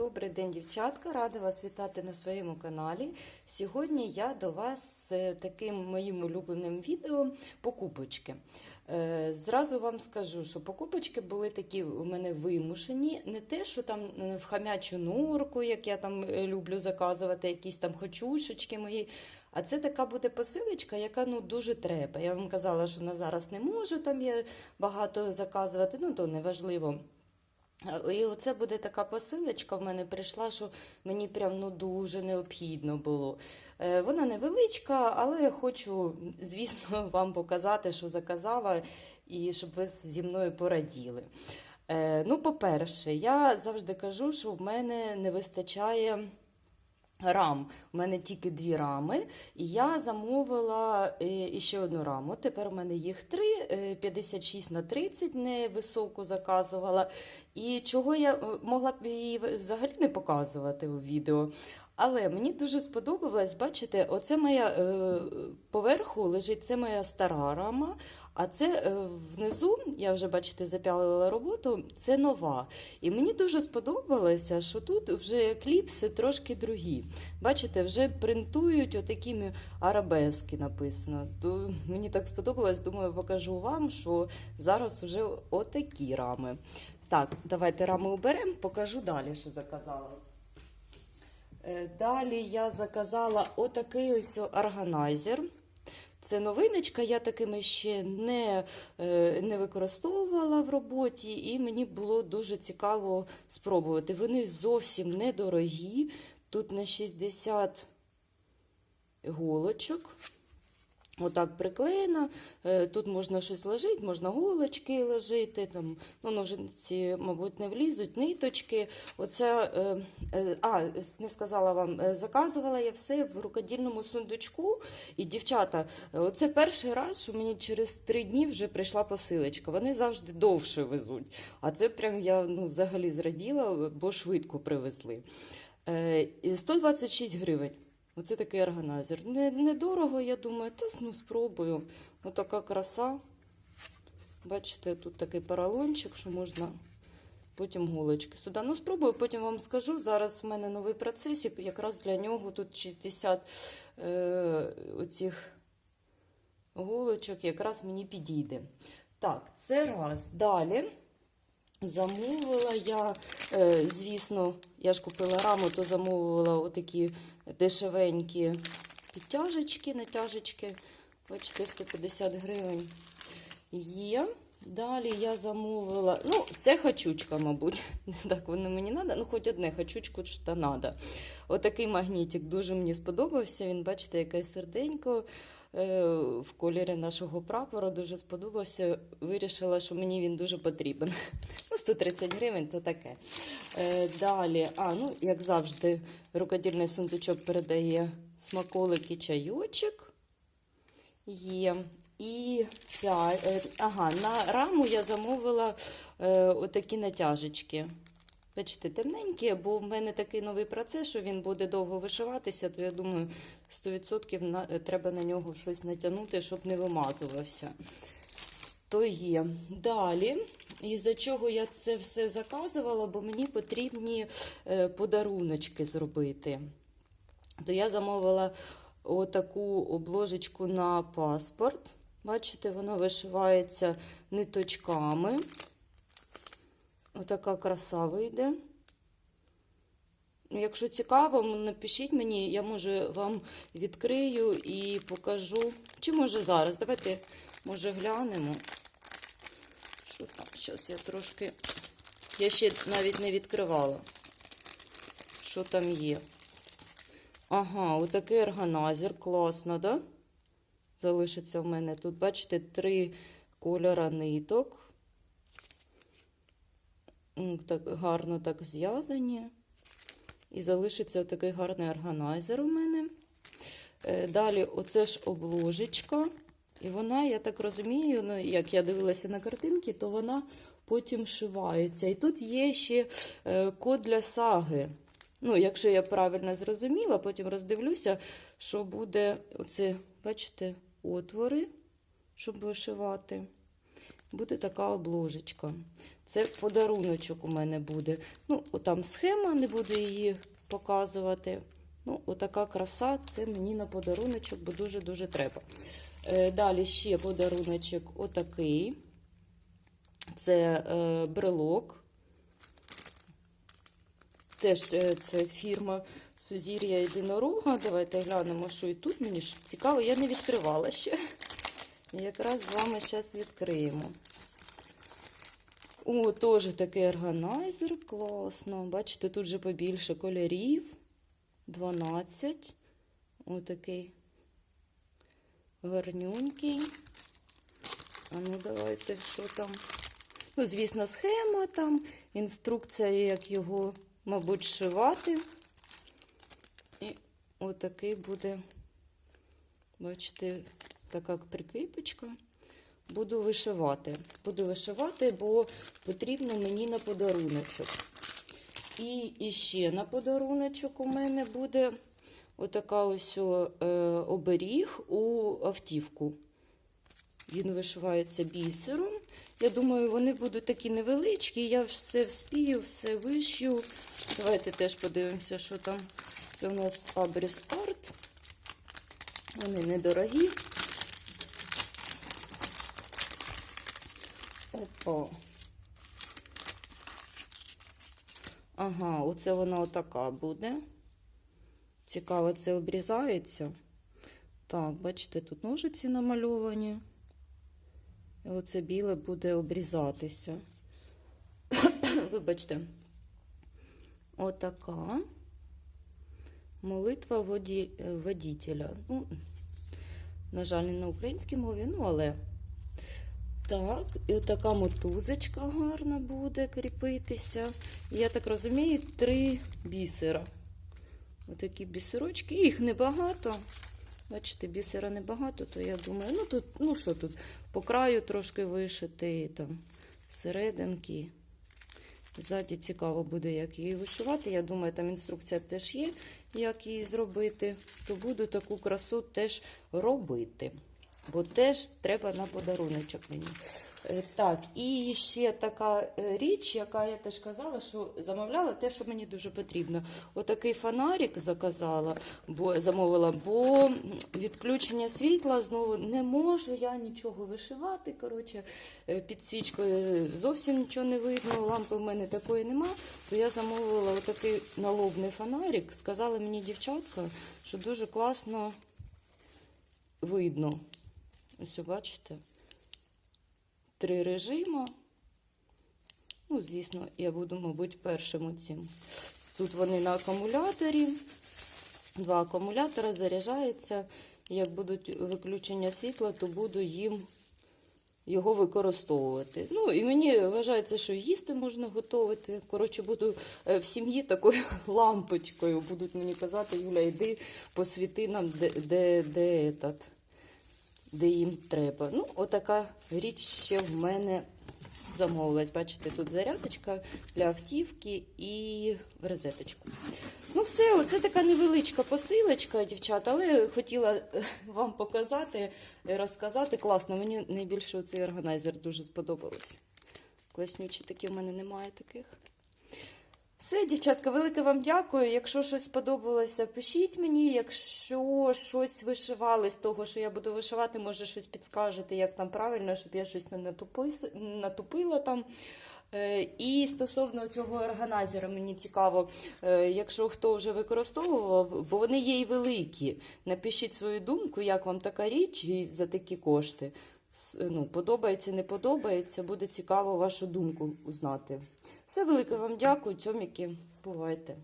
Добрий день, дівчатка! Рада вас вітати на своєму каналі. Сьогодні я до вас з таким моїм улюбленим відео покупочки. Е, Зразу вам скажу, що покупочки були такі у мене вимушені. Не те, що там е, в хам'ячу норку, як я там е, люблю заказувати, якісь там хочушечки мої. А це така буде посилочка, яка ну дуже треба. Я вам казала, що на зараз не можу там я багато заказувати, ну то не важливо. І оце буде така посилочка в мене прийшла, що мені прям ну дуже необхідно було. Е, Вона невеличка, але я хочу, звісно, вам показати, що заказала, і щоб ви зі мною пораділи. Е, Ну, по-перше, я завжди кажу, що в мене не вистачає. Рам. У мене тільки дві рами, і я замовила е, ще одну раму. Тепер у мене їх три, е, 56 на 30 невисоку заказувала. І чого я е, могла б її взагалі не показувати у відео. Але мені дуже сподобалось, бачите, оце моя е, поверху лежить це моя стара рама, а це е, внизу, я вже бачите, запялила роботу, це нова. І мені дуже сподобалося, що тут вже кліпси трошки другі. Бачите, вже принтують отакими арабески написано. То мені так сподобалось, думаю, покажу вам, що зараз вже отакі рами. Так, давайте рами уберемо, покажу далі, що заказала. Е, Далі я заказала отакий ось органайзер. Це новиночка, я такими ще не, е, не використовувала в роботі, і мені було дуже цікаво спробувати. Вони зовсім недорогі. Тут на 60 голочок. Отак приклеєно. Е, Тут можна щось ложити, можна голочки ложити, там, ну, ножиці, мабуть, не влізуть, ниточки. Оце, е, а, не сказала вам, е, заказувала я все в рукодільному сундучку. І, дівчата, оце перший раз, що мені через три дні вже прийшла посилочка. Вони завжди довше везуть. А це прям я ну, взагалі зраділа, бо швидко привезли. Е, і 126 гривень. Оце такий органайзер. Не, недорого, я думаю, та ну спробую. Ось така краса. Бачите, тут такий поролончик, що можна потім голочки сюди. Ну, спробую, потім вам скажу. Зараз в мене новий процес, і якраз для нього тут 60 е, оцих голочок якраз мені підійде. Так, це раз. Далі. Замовила я, е, звісно, я ж купила раму, то замовила отакі дешевенькі підтяжечки, натяжечки. Бачите, 150 гривень є. Далі я замовила, ну, це хачучка, мабуть. Так воно мені треба, ну, хоч одне хачучку що треба. Отакий магнітик дуже мені сподобався. Він, бачите, яке серденько е, в кольорі нашого прапора. Дуже сподобався. Вирішила, що мені він дуже потрібен. Ну, 130 гривень то таке. Е, далі, а, ну, як завжди, рукодільний сундучок передає смаколик і чайочок. Є. І п'ять. е, Ага, на раму я замовила е, отакі натяжечки. Бачите, темненькі, бо в мене такий новий процес, що він буде довго вишиватися, то я думаю, 100% на, е, треба на нього щось натягнути, щоб не вимазувався. То є. Далі, із-за чого я це все заказувала, бо мені потрібні е, подаруночки зробити. То я замовила отаку обложечку на паспорт. Бачите, воно вишивається ниточками. Отака краса вийде. Ну, Якщо цікаво, напишіть мені, я може вам відкрию і покажу. Чи може зараз? Давайте, може, глянемо. Що там? Я трошки. Я ще навіть не відкривала, що там є. Ага, отакий органайзер, класно, да? Залишиться в мене тут, бачите, три кольора ниток. Так гарно так зв'язані. І залишиться такий гарний органайзер у мене. Е, Далі, оце ж обложечка. І вона, я так розумію, ну, як я дивилася на картинки, то вона потім шивається. І тут є ще е, код для саги. Ну, якщо я правильно зрозуміла, потім роздивлюся, що буде оце, бачите, отвори, щоб вишивати. Буде така обложечка. Це подаруночок у мене буде. Ну, там схема, не буду її показувати. Ну, отака краса, це мені на подаруночок, бо дуже-дуже треба. Е, далі ще подаруночок отакий. Це е, брелок. Теж е, це фірма Сузір'я Єдинорога. Давайте глянемо, що і тут. Мені цікаво, я не відкривала ще. Якраз з вами зараз відкриємо. О, теж такий органайзер, класно. Бачите, тут же побільше кольорів. 12. Отакий гарнюнький. А ну, давайте, що там. Ну, звісно, схема там, інструкція, як його, мабуть, шивати. І отакий буде, бачите, така прикріпочка. Буду вишивати. Буду вишивати, бо потрібно мені на подаруночок. І, ще на подаруночок у мене буде отака ось е, оберіг у автівку. Він вишивається бісером. Я думаю, вони будуть такі невеличкі. Я все вспію, все вишью. Давайте теж подивимося, що там. Це у нас Abris Art. Вони недорогі. Опа. Ага, оце вона отака буде. Цікаво, це обрізається. Так, бачите, тут ножиці намальовані. І оце біле буде обрізатися. Вибачте. Отака. Молитва воді... водітеля. Ну, на жаль, не на українській мові, ну але. Так, і отака мотузочка гарна буде кріпитися. Я так розумію, три бісера. Отакі бісерочки. Їх небагато. Бачите, бісера небагато, то я думаю, ну тут, ну що тут, по краю трошки вишити, там серединки. Ззаді цікаво буде, як її вишивати. Я думаю, там інструкція теж є, як її зробити. То буду таку красу теж робити. Бо теж треба на подаруночок мені. Е, Так, і ще така е, річ, яка я теж казала, що замовляла те, що мені дуже потрібно. Отакий фонарик заказала, бо замовила, бо відключення світла знову не можу я нічого вишивати. Коротше, е, під свічкою зовсім нічого не видно. Лампи в мене такої нема. То я замовила отакий налобний фонарик. Сказали мені дівчатка, що дуже класно видно. Ось бачите. Три режима. Ну, звісно, я буду, мабуть, першим цим. Тут вони на акумуляторі. Два акумулятора заряджаються. Як будуть виключення світла, то буду їм його використовувати. Ну, і мені вважається, що їсти можна готувати. Коротше, буду е, в сім'ї такою лампочкою. Будуть мені казати, Юля, йди посвіти нам, де, де, де, этот, де їм треба. Ну, отака річ ще в мене замовилась. Бачите, тут зарядочка для автівки і розеточку. Ну, все, оце така невеличка посилочка, дівчата, але хотіла е, вам показати, розказати. Класно, мені найбільше цей органайзер дуже сподобався. Класнючі такі в мене немає таких. Все, дівчатка, велике вам дякую. Якщо щось сподобалося, пишіть мені. Якщо щось вишивали з того, що я буду вишивати, може щось підскажете, як там правильно, щоб я щось не натупила там. Е, І стосовно цього органайзера, мені цікаво, е, якщо хто вже використовував, бо вони є і великі. Напишіть свою думку, як вам така річ і за такі кошти. Ну, подобається, не подобається, буде цікаво вашу думку узнати. Все велике вам дякую, цьоміки, бувайте.